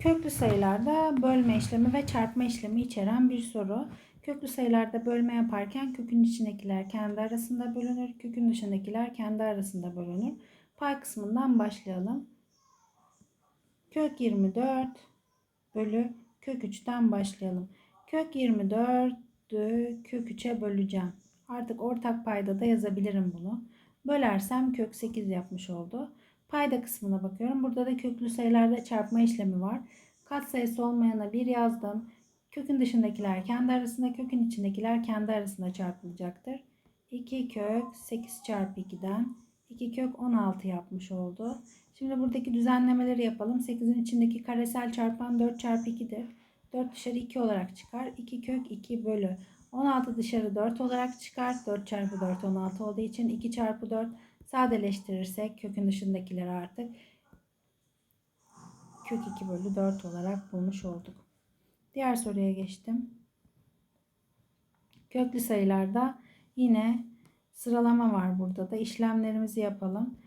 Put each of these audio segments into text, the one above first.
Köklü sayılarda bölme işlemi ve çarpma işlemi içeren bir soru. Köklü sayılarda bölme yaparken kökün içindekiler kendi arasında bölünür, kökün dışındakiler kendi arasında bölünür. Pay kısmından başlayalım. Kök 24 bölü kök 3'ten başlayalım. Kök 24'ü kök 3'e böleceğim. Artık ortak payda da yazabilirim bunu. Bölersem kök 8 yapmış oldu. Payda kısmına bakıyorum. Burada da köklü sayılarda çarpma işlemi var. Katsayısı olmayana 1 yazdım. Kökün dışındakiler kendi arasında, kökün içindekiler kendi arasında çarpılacaktır. 2 kök 8 çarpı 2'den 2 kök 16 yapmış oldu. Şimdi buradaki düzenlemeleri yapalım. 8'in içindeki karesel çarpan 4 çarpı 2'dir. 4 dışarı 2 olarak çıkar. 2 kök 2 bölü 16 dışarı 4 olarak çıkar. 4 çarpı 4 16 olduğu için 2 çarpı 4 sadeleştirirsek kökün dışındakileri artık kök 2 bölü 4 olarak bulmuş olduk. Diğer soruya geçtim. Köklü sayılarda yine sıralama var burada da işlemlerimizi yapalım.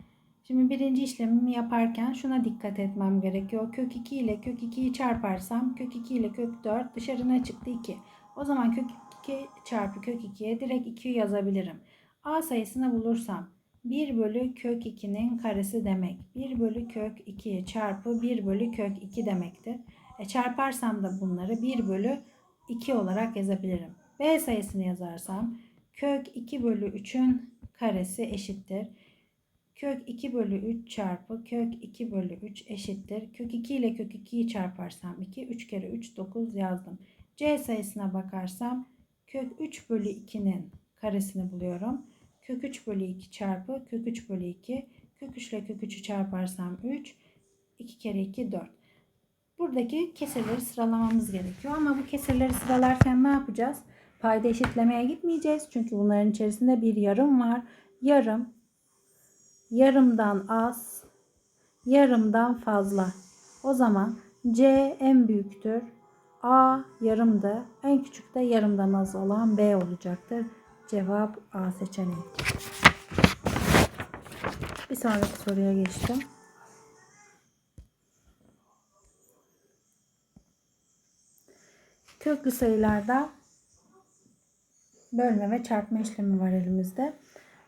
Şimdi birinci işlemimi yaparken şuna dikkat etmem gerekiyor. Kök 2 ile kök 2'yi çarparsam kök 2 ile kök 4 dışarına çıktı 2. O zaman kök 2 çarpı kök 2'ye direkt 2 yazabilirim. A sayısını bulursam 1 bölü kök 2'nin karesi demek. 1 bölü kök 2 çarpı 1 bölü kök 2 demektir. E çarparsam da bunları 1 bölü 2 olarak yazabilirim. B sayısını yazarsam kök 2 bölü 3'ün karesi eşittir. Kök 2 bölü 3 çarpı kök 2 bölü 3 eşittir. Kök 2 ile kök 2'yi çarparsam 2. 3 kere 3 9 yazdım. C sayısına bakarsam kök 3 bölü 2'nin karesini buluyorum. Kök 3 bölü 2 çarpı kök 3 bölü 2. Kök 3 ile kök 3'ü çarparsam 3. 2 kere 2 4. Buradaki kesirleri sıralamamız gerekiyor. Ama bu kesirleri sıralarken ne yapacağız? Payda eşitlemeye gitmeyeceğiz. Çünkü bunların içerisinde bir yarım var. Yarım, yarımdan az, yarımdan fazla. O zaman C en büyüktür. A yarımda, en küçük de yarımdan az olan B olacaktır. Cevap A seçeneği. Bir sonraki soruya geçtim. Köklü sayılarda bölme ve çarpma işlemi var elimizde.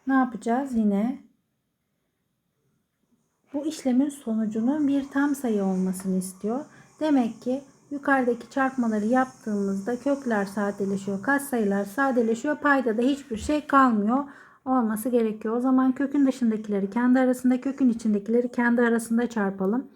Ne yapacağız? Yine bu işlemin sonucunun bir tam sayı olmasını istiyor. Demek ki yukarıdaki çarpmaları yaptığımızda kökler sadeleşiyor, katsayılar sadeleşiyor, payda da hiçbir şey kalmıyor olması gerekiyor. O zaman kökün dışındakileri kendi arasında, kökün içindekileri kendi arasında çarpalım.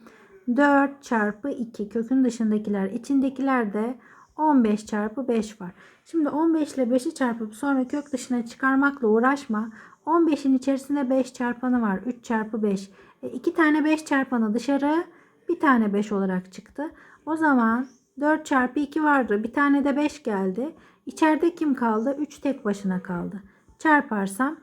4 çarpı 2 kökün dışındakiler, içindekiler de 15 çarpı 5 var. Şimdi 15 ile 5'i çarpıp sonra kök dışına çıkarmakla uğraşma. 15'in içerisinde 5 çarpanı var. 3 çarpı 5. E, 2 tane 5 çarpanı dışarı bir tane 5 olarak çıktı. O zaman 4 çarpı 2 vardı. Bir tane de 5 geldi. İçeride kim kaldı? 3 tek başına kaldı. Çarparsam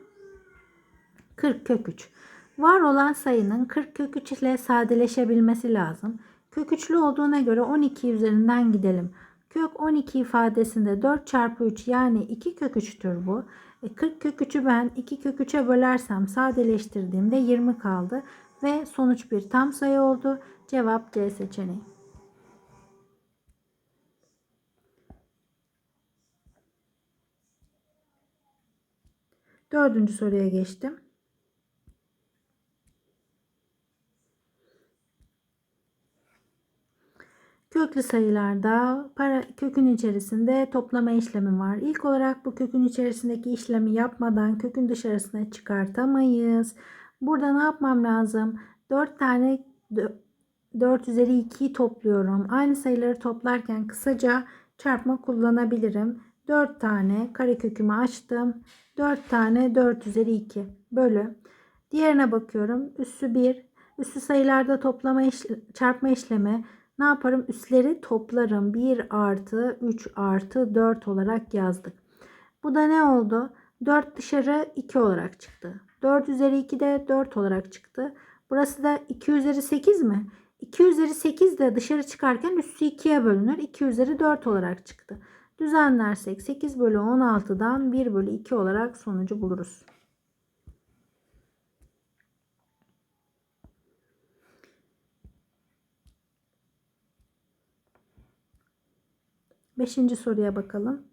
40 kök 3. Var olan sayının 40 kök 3 ile sadeleşebilmesi lazım. Kök 3'lü olduğuna göre 12 üzerinden gidelim. Kök 12 ifadesinde 4 çarpı 3 yani 2 kök 3'tür bu. E 40 kök 3'ü ben 2 kök 3'e bölersem sadeleştirdiğimde 20 kaldı. Ve sonuç bir tam sayı oldu. Cevap C seçeneği. Dördüncü soruya geçtim. Köklü sayılarda para, kökün içerisinde toplama işlemi var. İlk olarak bu kökün içerisindeki işlemi yapmadan kökün dışarısına çıkartamayız. Burada ne yapmam lazım? 4 tane 4 üzeri 2'yi topluyorum. Aynı sayıları toplarken kısaca çarpma kullanabilirim. 4 tane karekökümü açtım. 4 tane 4 üzeri 2 bölü. Diğerine bakıyorum. Üssü 1. Üssü sayılarda toplama işle, çarpma işlemi ne yaparım? Üsleri toplarım. 1 artı 3 artı 4 olarak yazdık. Bu da ne oldu? 4 dışarı 2 olarak çıktı. 4 üzeri 2 de 4 olarak çıktı. Burası da 2 üzeri 8 mi? 2 üzeri 8 de dışarı çıkarken üssü 2'ye bölünür. 2 üzeri 4 olarak çıktı. Düzenlersek 8 bölü 16'dan 1 bölü 2 olarak sonucu buluruz. Beşinci soruya bakalım.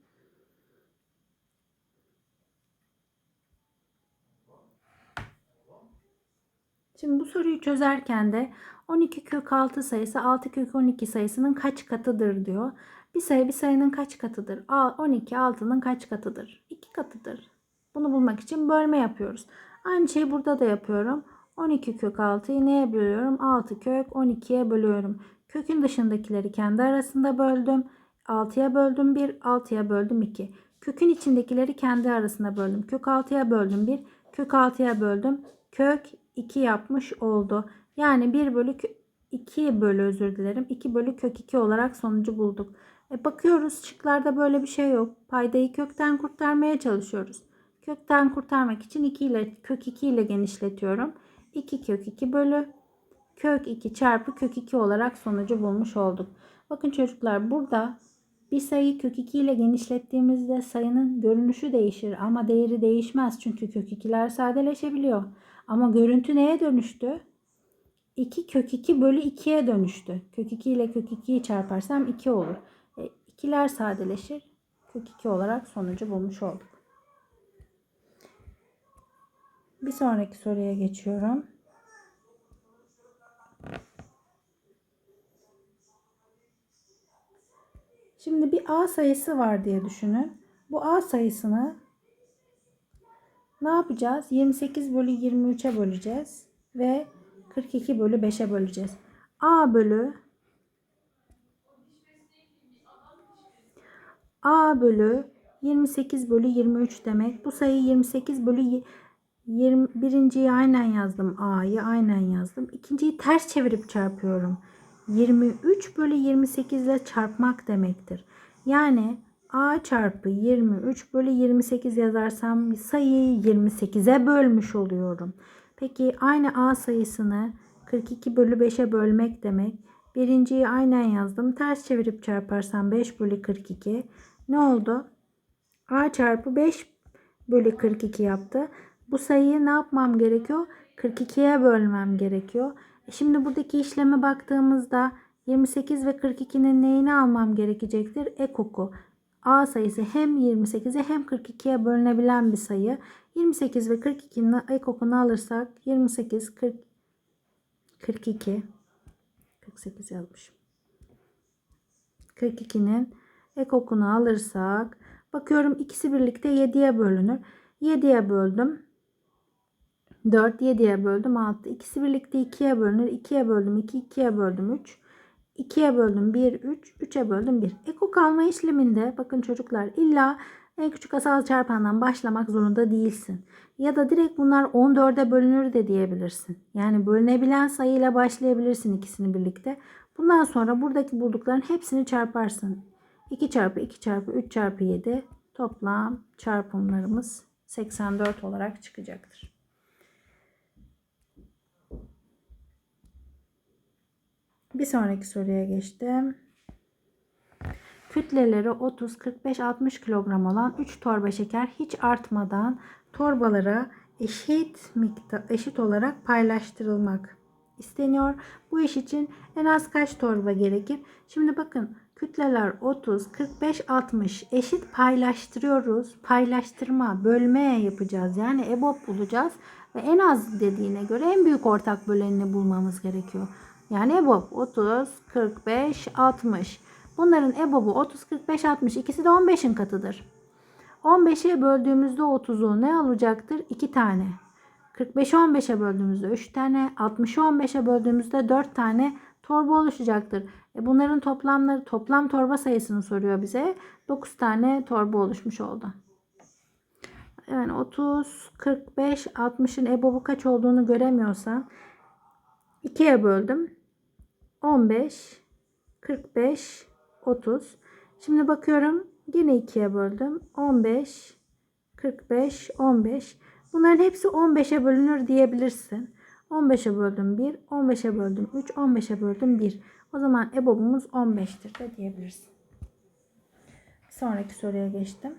Şimdi bu soruyu çözerken de 12 kök 6 sayısı 6 kök 12 sayısının kaç katıdır diyor. Bir sayı bir sayının kaç katıdır? A 12 6'nın kaç katıdır? 2 katıdır. Bunu bulmak için bölme yapıyoruz. Aynı şeyi burada da yapıyorum. 12 kök 6'yı neye bölüyorum? 6 kök 12'ye bölüyorum. Kökün dışındakileri kendi arasında böldüm. 6'ya böldüm 1, 6'ya böldüm 2. Kökün içindekileri kendi arasında böldüm. Kök 6'ya böldüm 1, kök 6'ya böldüm. Kök 2 yapmış oldu. Yani 1 bölü 2 bölü özür dilerim. 2 bölü kök 2 olarak sonucu bulduk. E bakıyoruz şıklarda böyle bir şey yok. Paydayı kökten kurtarmaya çalışıyoruz. Kökten kurtarmak için 2 ile kök 2 ile genişletiyorum. 2 kök 2 bölü kök 2 çarpı kök 2 olarak sonucu bulmuş olduk. Bakın çocuklar burada bir sayıyı kök 2 ile genişlettiğimizde sayının görünüşü değişir ama değeri değişmez. Çünkü kök 2'ler sadeleşebiliyor. Ama görüntü neye dönüştü? 2 kök 2 bölü 2'ye dönüştü. Kök 2 ile kök 2'yi çarparsam 2 olur. İkiler sadeleşir. Kök 2 olarak sonucu bulmuş olduk. Bir sonraki soruya geçiyorum. Şimdi bir A sayısı var diye düşünün. Bu A sayısını ne yapacağız? 28 bölü 23'e böleceğiz. Ve 42 bölü 5'e böleceğiz. A bölü A bölü 28 bölü 23 demek. Bu sayı 28 bölü 20, birinciyi aynen yazdım. A'yı aynen yazdım. İkinciyi ters çevirip çarpıyorum. 23 bölü 28 ile çarpmak demektir. Yani A çarpı 23 bölü 28 yazarsam sayıyı 28'e bölmüş oluyorum. Peki aynı A sayısını 42 bölü 5'e bölmek demek. Birinciyi aynen yazdım. Ters çevirip çarparsam 5 bölü 42. Ne oldu? A çarpı 5 bölü 42 yaptı. Bu sayıyı ne yapmam gerekiyor? 42'ye bölmem gerekiyor. E şimdi buradaki işleme baktığımızda 28 ve 42'nin neyini almam gerekecektir? Ekoku. A sayısı hem 28'e hem 42'ye bölünebilen bir sayı. 28 ve 42'nin ekokunu alırsak 28, 40, 42, 48 yazmışım. 42'nin ekokunu alırsak bakıyorum ikisi birlikte 7'ye bölünür. 7'ye böldüm. 4, 7'ye böldüm 6. İkisi birlikte 2'ye bölünür. 2'ye böldüm 2, 2'ye böldüm 3. 2'ye böldüm 1, 3, 3'e böldüm 1. Ekok alma işleminde bakın çocuklar illa en küçük asal çarpandan başlamak zorunda değilsin. Ya da direkt bunlar 14'e bölünür de diyebilirsin. Yani bölünebilen sayıyla başlayabilirsin ikisini birlikte. Bundan sonra buradaki buldukların hepsini çarparsın. 2 çarpı 2 çarpı 3 çarpı 7 toplam çarpımlarımız 84 olarak çıkacaktır. Bir sonraki soruya geçtim. Kütleleri 30, 45, 60 kilogram olan 3 torba şeker hiç artmadan torbalara eşit miktar eşit olarak paylaştırılmak isteniyor. Bu iş için en az kaç torba gerekir? Şimdi bakın kütleler 30, 45, 60 eşit paylaştırıyoruz. Paylaştırma, bölme yapacağız. Yani EBOB bulacağız ve en az dediğine göre en büyük ortak bölenini bulmamız gerekiyor. Yani EBOB 30, 45, 60. Bunların EBOB'u 30, 45, 60. İkisi de 15'in katıdır. 15'e böldüğümüzde 30'u ne olacaktır? 2 tane. 45'i 15'e böldüğümüzde 3 tane. 60'ı 15'e böldüğümüzde 4 tane torba oluşacaktır. E bunların toplamları toplam torba sayısını soruyor bize. 9 tane torba oluşmuş oldu. Yani 30, 45, 60'ın EBOB'u kaç olduğunu göremiyorsan 2'ye böldüm. 15, 45, 30. Şimdi bakıyorum yine 2'ye böldüm. 15, 45, 15. Bunların hepsi 15'e bölünür diyebilirsin. 15'e böldüm 1, 15'e böldüm 3, 15'e böldüm 1. O zaman EBOB'umuz 15'tir de diyebilirsin. Sonraki soruya geçtim.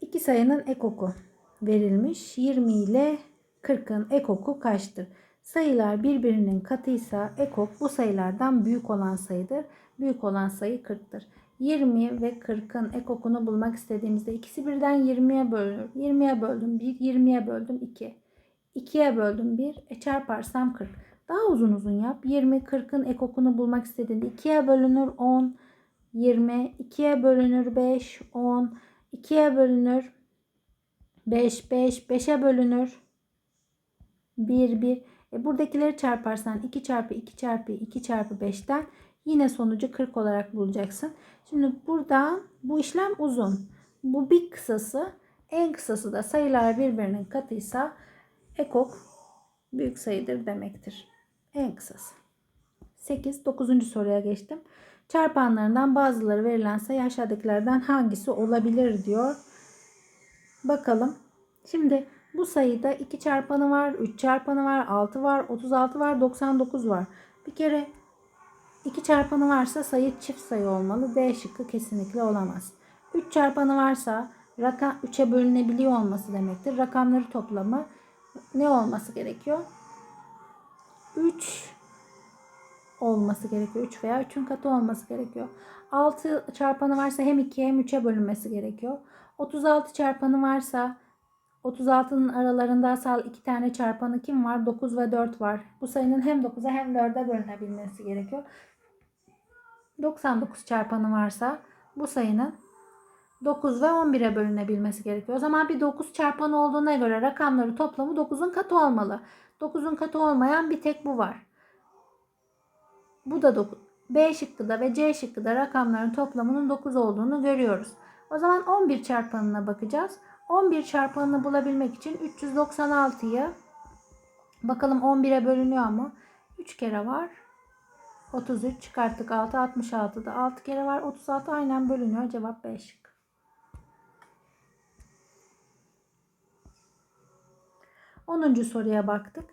İki sayının ekoku verilmiş. 20 ile 40'ın ekoku kaçtır? Sayılar birbirinin katıysa ekok bu sayılardan büyük olan sayıdır. Büyük olan sayı 40'tır. 20 ve 40'ın ekokunu bulmak istediğimizde ikisi birden 20'ye bölünür. 20'ye böldüm 1, 20'ye böldüm 2. 2'ye böldüm 1, e çarparsam 40. Daha uzun uzun yap. 20, 40'ın ekokunu bulmak istediğinde 2'ye bölünür 10, 20, 2'ye bölünür 5, 10, 2'ye bölünür 5, 5, 5'e bölünür 1, 1. E buradakileri çarparsan 2 çarpı 2 çarpı 2 çarpı 5'ten yine sonucu 40 olarak bulacaksın. Şimdi burada bu işlem uzun. Bu bir kısası. En kısası da sayılar birbirinin katıysa ekok büyük sayıdır demektir. En kısası. 8. 9. soruya geçtim. Çarpanlarından bazıları verilen sayı aşağıdakilerden hangisi olabilir diyor. Bakalım. Şimdi bu sayıda 2 çarpanı var, 3 çarpanı var, 6 var, 36 var, 99 var. Bir kere 2 çarpanı varsa sayı çift sayı olmalı. D şıkkı kesinlikle olamaz. 3 çarpanı varsa rakam 3'e bölünebiliyor olması demektir. Rakamları toplamı ne olması gerekiyor? 3 olması gerekiyor. 3 veya 3'ün katı olması gerekiyor. 6 çarpanı varsa hem 2'ye hem 3'e bölünmesi gerekiyor. 36 çarpanı varsa 36'nın aralarında asal iki tane çarpanı kim var? 9 ve 4 var. Bu sayının hem 9'a hem 4'e bölünebilmesi gerekiyor. 99 çarpanı varsa bu sayının 9 ve 11'e bölünebilmesi gerekiyor. O zaman bir 9 çarpanı olduğuna göre rakamları toplamı 9'un katı olmalı. 9'un katı olmayan bir tek bu var. Bu da 9. B şıkkıda ve C şıkkıda rakamların toplamının 9 olduğunu görüyoruz. O zaman 11 çarpanına bakacağız. 11 çarpanını bulabilmek için 396'yı bakalım 11'e bölünüyor mu? 3 kere var. 33 çıkarttık 6 66'da 6 kere var. 36 aynen bölünüyor. Cevap B şık. Onuncu soruya baktık.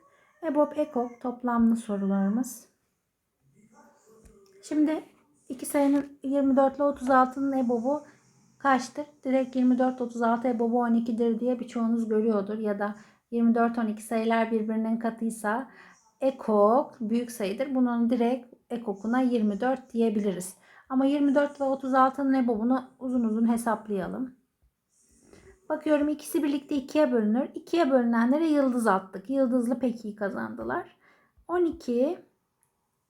EBOB, EKOK toplamlı sorularımız. Şimdi iki sayının 24 ile 36'nın EBOB'u kaçtır? Direkt 24 36 EBOB'u 12'dir diye birçoğunuz görüyordur. Ya da 24 12 sayılar birbirinin katıysa ekok büyük sayıdır. Bunun direkt ekokuna 24 diyebiliriz. Ama 24 ve 36'nın EBOB'unu uzun uzun hesaplayalım. Bakıyorum ikisi birlikte ikiye bölünür. İkiye bölünenlere yıldız attık. Yıldızlı peki kazandılar. 12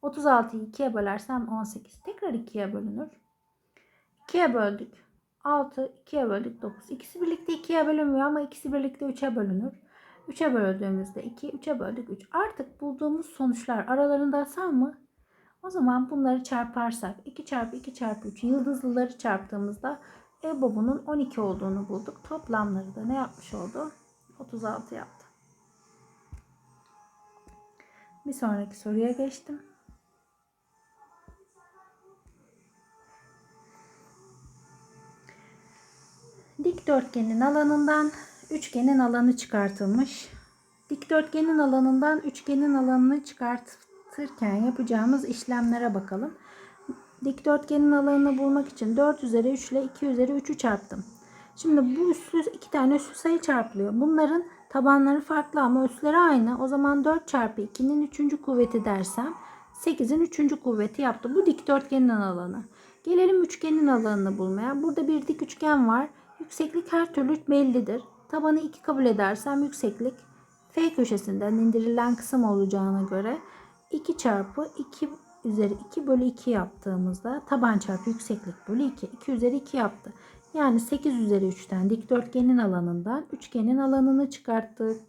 36'yı 2'ye bölersem 18. Tekrar 2'ye bölünür. 2'ye böldük. 6, 2'ye böldük 9. İkisi birlikte 2'ye bölünmüyor ama ikisi birlikte 3'e bölünür. 3'e böldüğümüzde 2, 3'e böldük 3. Artık bulduğumuz sonuçlar aralarında asal mı? O zaman bunları çarparsak 2 çarpı 2 çarpı 3 yıldızlıları çarptığımızda EBOB'unun 12 olduğunu bulduk. Toplamları da ne yapmış oldu? 36 yaptı. Bir sonraki soruya geçtim. Dikdörtgenin alanından üçgenin alanı çıkartılmış. Dikdörtgenin alanından üçgenin alanını çıkartırken yapacağımız işlemlere bakalım. Dikdörtgenin alanını bulmak için 4 üzeri 3 ile 2 üzeri 3'ü çarptım. Şimdi bu üstsüz iki tane üssüz sayı çarpılıyor. Bunların tabanları farklı ama üsleri aynı. O zaman 4 çarpı 2'nin 3. kuvveti dersem 8'in 3. kuvveti yaptı. Bu dikdörtgenin alanı. Gelelim üçgenin alanını bulmaya. Burada bir dik üçgen var. Yükseklik her türlü bellidir. Tabanı 2 kabul edersem yükseklik F köşesinden indirilen kısım olacağına göre 2 çarpı 2 üzeri 2 bölü 2 yaptığımızda taban çarpı yükseklik bölü 2. 2 üzeri 2 yaptı. Yani 8 üzeri 3'ten dikdörtgenin alanından üçgenin alanını çıkarttık.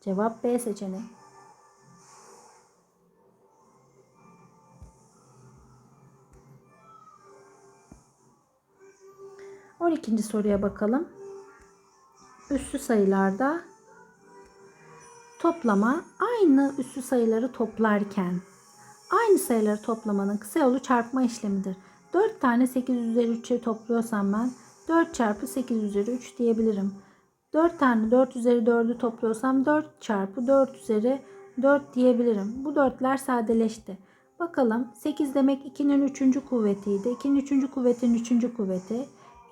Cevap B seçeneği. On ikinci soruya bakalım. Üssü sayılarda toplama aynı üssü sayıları toplarken aynı sayıları toplamanın kısa yolu çarpma işlemidir. 4 tane 8 üzeri 3'ü topluyorsam ben 4 çarpı 8 üzeri 3 diyebilirim. 4 tane 4 üzeri 4'ü topluyorsam 4 çarpı 4 üzeri 4 diyebilirim. Bu 4'ler sadeleşti. Bakalım 8 demek 2'nin 3. kuvvetiydi. 2'nin 3. kuvvetinin 3. kuvveti.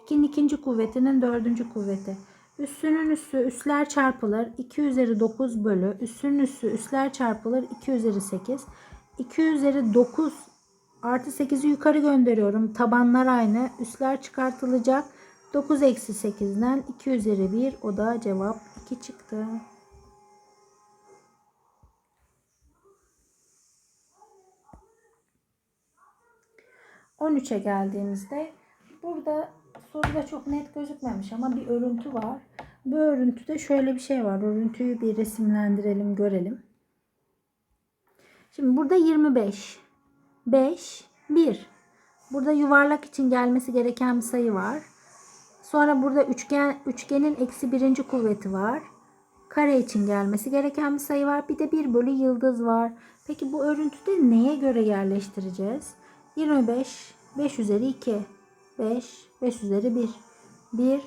2'nin 2. kuvvetinin 4. kuvveti. Üssünün üssü üsler çarpılır. 2 üzeri 9 bölü. Üssünün üssü üsler çarpılır. 2 üzeri 8. 2 üzeri 9 artı 8'i yukarı gönderiyorum. Tabanlar aynı. Üsler çıkartılacak. 9 eksi 8'den 2 üzeri 1. O da cevap 2 çıktı. On üçe geldiğimizde burada soruda çok net gözükmemiş ama bir örüntü var. Bu örüntüde şöyle bir şey var. Örüntüyü bir resimlendirelim, görelim. Şimdi burada 25, 5, 1. Burada yuvarlak için gelmesi gereken bir sayı var. Sonra burada üçgen üçgenin eksi birinci kuvveti var. Kare için gelmesi gereken bir sayı var. Bir de 1 bölü yıldız var. Peki bu örüntüde neye göre yerleştireceğiz? 25, 5 üzeri 2, 5, 5 üzeri 1, 1,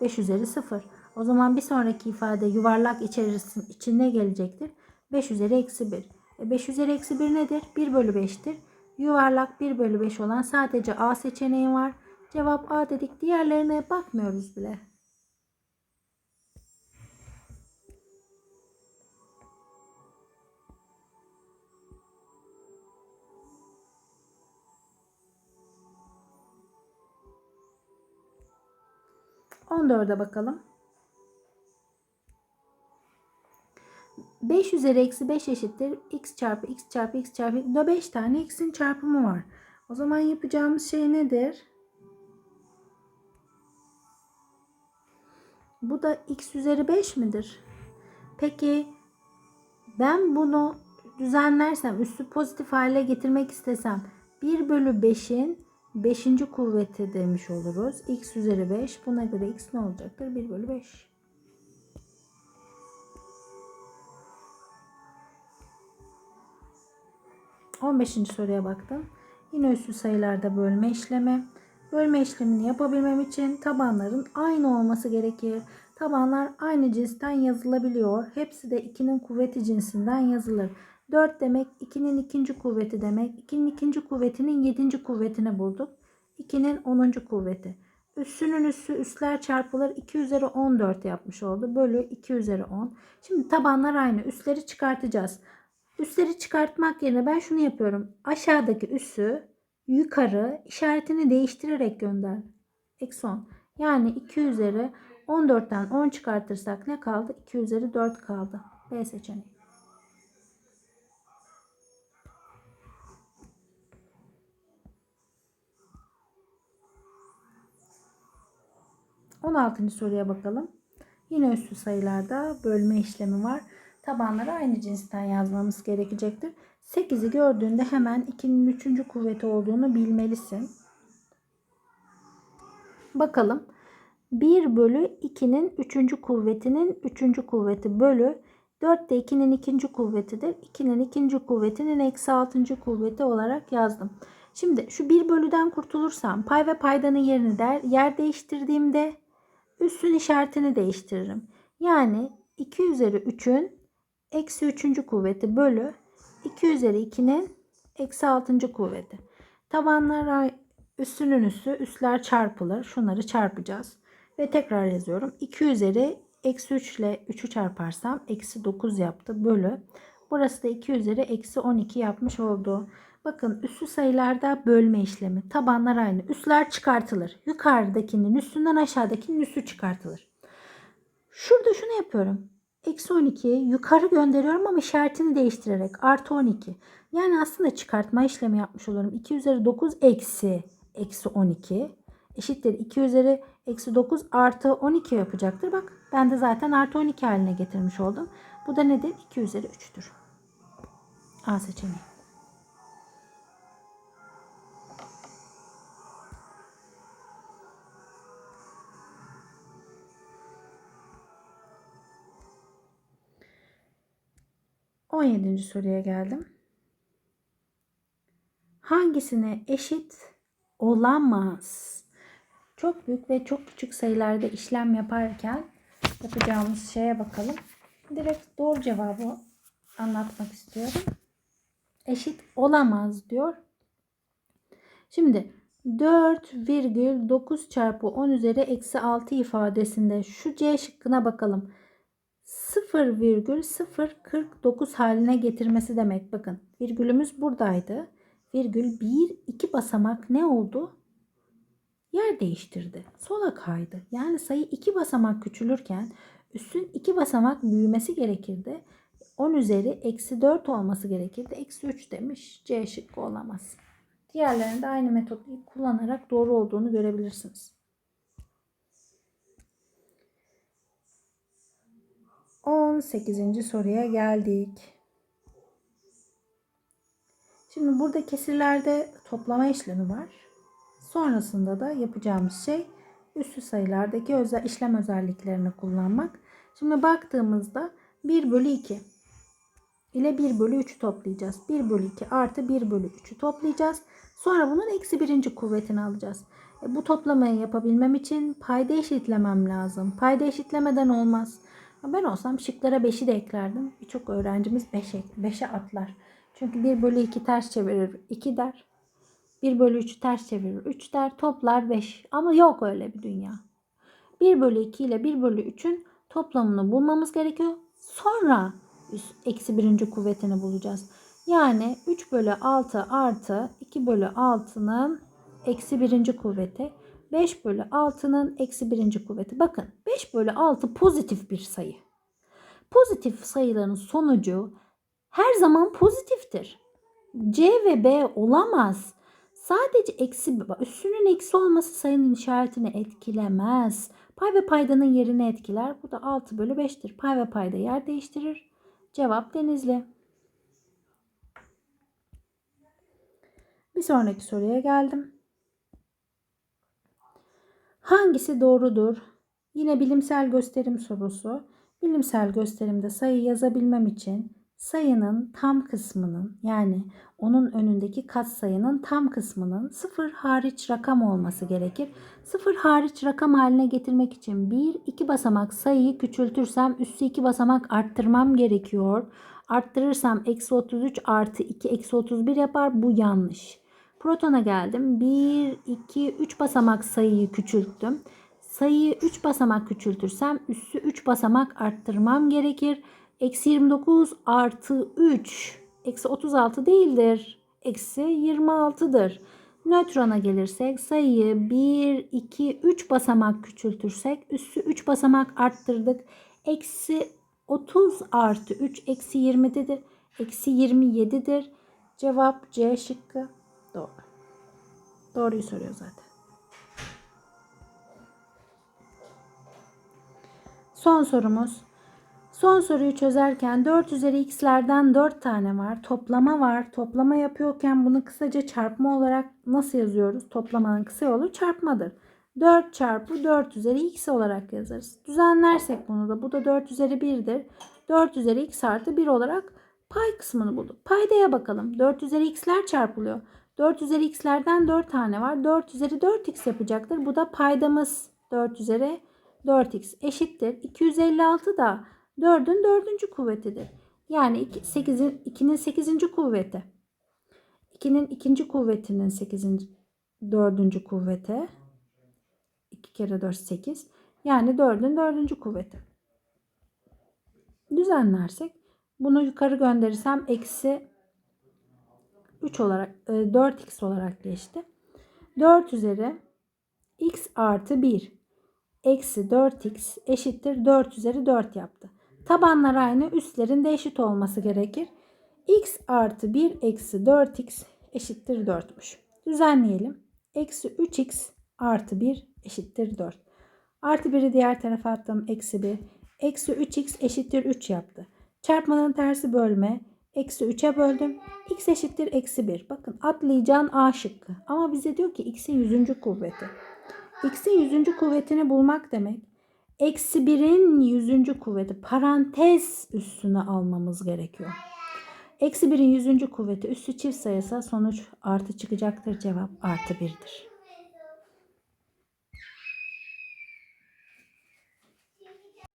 5 üzeri 0. O zaman bir sonraki ifade yuvarlak içerisinde içine gelecektir. 5 üzeri eksi 1. E 5 üzeri eksi 1 nedir? 1 bölü 5'tir. Yuvarlak 1 bölü 5 olan sadece A seçeneği var. Cevap A dedik. Diğerlerine bakmıyoruz bile. On dörde bakalım. 5 üzeri eksi 5 eşittir. x çarpı x çarpı x çarpı da 5 tane x'in çarpımı var. O zaman yapacağımız şey nedir? Bu da x üzeri 5 midir? Peki ben bunu düzenlersem, üstü pozitif hale getirmek istesem 1 bölü 5'in 5. kuvveti demiş oluruz. x üzeri 5. Buna göre x ne olacaktır? 1 bölü 5. On beşinci soruya baktım. Yine üstü sayılarda bölme işlemi. Bölme işlemini yapabilmem için tabanların aynı olması gerekir. Tabanlar aynı cinsten yazılabiliyor. Hepsi de 2'nin kuvveti cinsinden yazılır. 4 demek 2'nin ikinci kuvveti demek. 2'nin ikinci kuvvetinin 7. kuvvetini bulduk. 2'nin 10. kuvveti. Üssünün üssü üsler çarpılır 2 üzeri 14 yapmış oldu. Bölü 2 üzeri 10. Şimdi tabanlar aynı. Üsleri çıkartacağız. Üsleri çıkartmak yerine ben şunu yapıyorum. Aşağıdaki üssü yukarı işaretini değiştirerek gönder. Eksi 10. Yani 2 üzeri 14'ten 10 çıkartırsak ne kaldı? 2 üzeri 4 kaldı. B seçeneği. On altıncı soruya bakalım. Yine üstü sayılarda bölme işlemi var. Tabanları aynı cinsten yazmamız gerekecektir. 8'i gördüğünde hemen 2'nin 3. kuvveti olduğunu bilmelisin. Bakalım. 1 bölü 2'nin 3. kuvvetinin 3. kuvveti bölü 4 de 2'nin 2. kuvvetidir. 2'nin 2. kuvvetinin eksi 6. kuvveti olarak yazdım. Şimdi şu 1 bölüden kurtulursam pay ve paydanın yerini der, yer değiştirdiğimde üssün işaretini değiştiririm. Yani 2 üzeri 3'ün eksi 3. kuvveti bölü 2 üzeri 2'nin eksi 6. kuvveti. Tabanlar üstünün üssü üsler çarpılır. Şunları çarpacağız. Ve tekrar yazıyorum. 2 üzeri eksi 3 ile 3'ü çarparsam eksi 9 yaptı bölü. Burası da 2 üzeri eksi 12 yapmış oldu. Bakın üssü sayılarda bölme işlemi. Tabanlar aynı. Üsler çıkartılır. Yukarıdakinin üstünden aşağıdakinin üssü çıkartılır. Şurada şunu yapıyorum. Eksi 12'yi yukarı gönderiyorum ama işaretini değiştirerek. Artı 12. Yani aslında çıkartma işlemi yapmış olurum. 2 üzeri 9 eksi eksi 12 eşittir 2 üzeri eksi 9 artı 12 yapacaktır. Bak ben de zaten artı 12 haline getirmiş oldum. Bu da nedir? 2 üzeri 3'tür. A seçeneği. On yedinci soruya geldim. Hangisine eşit olamaz? Çok büyük ve çok küçük sayılarda işlem yaparken yapacağımız şeye bakalım. Direkt doğru cevabı anlatmak istiyorum. Eşit olamaz diyor. Şimdi 4,9 çarpı 10 üzeri eksi 6 ifadesinde şu C şıkkına bakalım. 0,049 haline getirmesi demek. Bakın virgülümüz buradaydı. Virgül 1, 2 basamak ne oldu? Yer değiştirdi. Sola kaydı. Yani sayı 2 basamak küçülürken üstün 2 basamak büyümesi gerekirdi. 10 üzeri eksi 4 olması gerekirdi. Eksi 3 demiş. C şıkkı olamaz. Diğerlerinde aynı metodu kullanarak doğru olduğunu görebilirsiniz. 18. soruya geldik. Şimdi burada kesirlerde toplama işlemi var. Sonrasında da yapacağımız şey üstü sayılardaki özel işlem özelliklerini kullanmak. Şimdi baktığımızda 1 bölü 2 ile 1 bölü 3'ü toplayacağız. 1 bölü 2 artı 1 bölü 3'ü toplayacağız. Sonra bunun eksi birinci kuvvetini alacağız. E, bu toplamayı yapabilmem için payda eşitlemem lazım. Payda eşitlemeden olmaz. Ben olsam şıklara 5'i de eklerdim. Birçok öğrencimiz 5'e 5'e atlar. Çünkü 1 bölü 2 ters çevirir 2 der. 1 bölü 3'ü ters çevirir 3 der. Toplar 5. Ama yok öyle bir dünya. 1 bölü 2 ile 1 bölü 3'ün toplamını bulmamız gerekiyor. Sonra eksi birinci kuvvetini bulacağız. Yani 3 bölü 6 artı 2 bölü 6'nın eksi birinci kuvveti. 5 bölü 6'nın eksi birinci kuvveti. Bakın 5 bölü 6 pozitif bir sayı. Pozitif sayıların sonucu her zaman pozitiftir. C ve B olamaz. Sadece eksi üstünün eksi olması sayının işaretini etkilemez. Pay ve paydanın yerini etkiler. Bu da 6 bölü 5'tir. Pay ve payda yer değiştirir. Cevap Denizli. Bir sonraki soruya geldim. Hangisi doğrudur? Yine bilimsel gösterim sorusu. Bilimsel gösterimde sayı yazabilmem için sayının tam kısmının yani onun önündeki katsayının tam kısmının sıfır hariç rakam olması gerekir. Sıfır hariç rakam haline getirmek için bir iki basamak sayıyı küçültürsem üssü iki basamak arttırmam gerekiyor. Arttırırsam eksi 33 artı 2 eksi 31 yapar. Bu yanlış. Protona geldim. 1, 2, 3 basamak sayıyı küçülttüm. Sayıyı 3 basamak küçültürsem üssü 3 basamak arttırmam gerekir. Eksi 29 artı 3 eksi 36 değildir. Eksi 26'dır. Nötrona gelirsek sayıyı 1, 2, 3 basamak küçültürsek üssü 3 basamak arttırdık. Eksi 30 artı 3 eksi 20'dedir. Eksi 27'dir. Cevap C şıkkı. Doğru. Doğruyu soruyor zaten. Son sorumuz. Son soruyu çözerken 4 üzeri x'lerden 4 tane var. Toplama var. Toplama yapıyorken bunu kısaca çarpma olarak nasıl yazıyoruz? Toplamanın kısa yolu çarpmadır. 4 çarpı 4 üzeri x olarak yazarız. Düzenlersek bunu da bu da 4 üzeri 1'dir. 4 üzeri x artı 1 olarak pay kısmını bulduk. Paydaya bakalım. 4 üzeri x'ler çarpılıyor. 4 üzeri x'lerden 4 tane var. 4 üzeri 4x yapacaktır. Bu da paydamız 4 üzeri 4x eşittir. 256 da 4'ün 4. kuvvetidir. Yani 8'in 2'nin 8. kuvveti. 2'nin 2. kuvvetinin 8. 4. kuvveti. 2 kere 4 8. Yani 4'ün 4. kuvveti. Düzenlersek bunu yukarı gönderirsem eksi 3 olarak 4x e, olarak geçti. 4 üzeri x artı 1 eksi 4x eşittir 4 üzeri 4 yaptı. Tabanlar aynı üstlerin de eşit olması gerekir. x artı 1 eksi 4x eşittir 4'müş. Düzenleyelim. Eksi 3x artı 1 eşittir 4. Artı 1'i diğer tarafa attım. Eksi 1. Eksi 3x eşittir 3 yaptı. Çarpmanın tersi bölme. Eksi 3'e böldüm. X eşittir eksi 1. Bakın atlayacağın A şıkkı. Ama bize diyor ki X'in 100. kuvveti. X'in 100. kuvvetini bulmak demek. Eksi 1'in 100. kuvveti parantez üstüne almamız gerekiyor. Eksi 1'in 100. kuvveti üstü çift sayısa sonuç artı çıkacaktır. Cevap artı 1'dir.